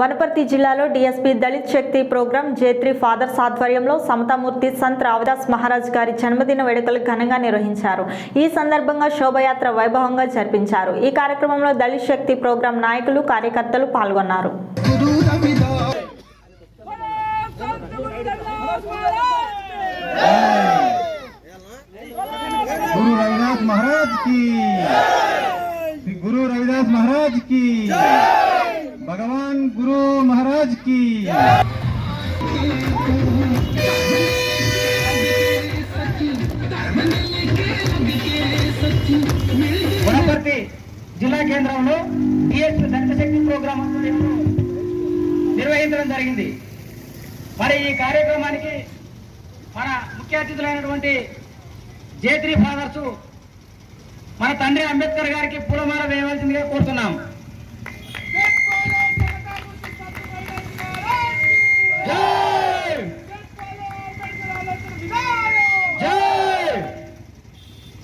వనపర్తి జిల్లాలో DSP Dalit Shakti programme జేత్రి fathers ఆధ్వర్యంలో సమతామూర్తి సంత్ రావదాస్ మహారాజ్ గారి జన్మదిన వేడుకలు ఘనంగా నిర్వహించారు. ఈ సందర్భంగా శోభయాత్ర వైభవంగా జరిపించారు. ఈ కార్యక్రమంలో దళిత్ శక్తి ప్రోగ్రాం నాయకులు కార్యకర్తలు పాల్గొన్నారు. గురు రవిదాస్ మహారాజ్కి. గురు రవిదాస్ మహారాజ్కి. భగవాన్ గురు మహారాజ్కి వనపర్తి జిల్లా కేంద్రంలో టిఎస్ దత్తశక్తి ప్రోగ్రామ్ నిర్వహించడం జరిగింది. మరి ఈ కార్యక్రమానికి మన ముఖ్య అతిథులైనటువంటి జేత్రి ఫాదర్సు మన తండ్రి అంబేద్కర్ గారికి పూలమాల వేయవలసిందిగా కోరుతున్నాము